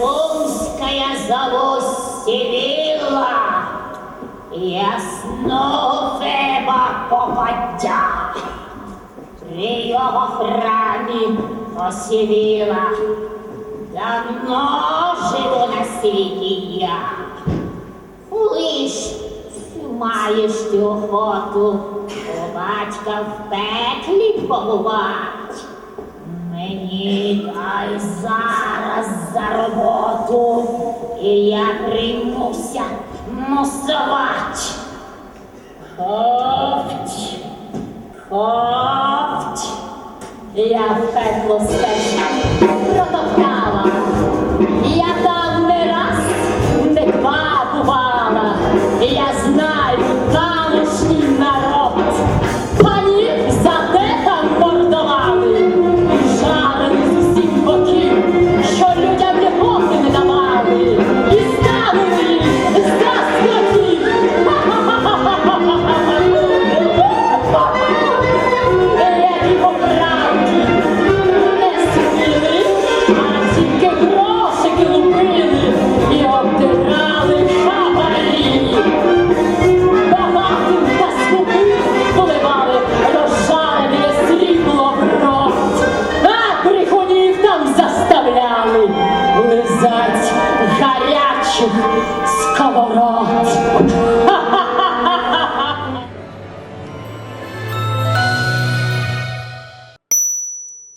Рапунская зовусь Сивилла, Ясного Феба попадя. При його храмі посівіла, давно живу на світі я. Лиш маєш ти охоту у батька в пеклі побувати. Мені дай зараз за роботу, і я приймуся мусовать. Ходь, ходь, я в пекло стежка протоптала. się z kawałami.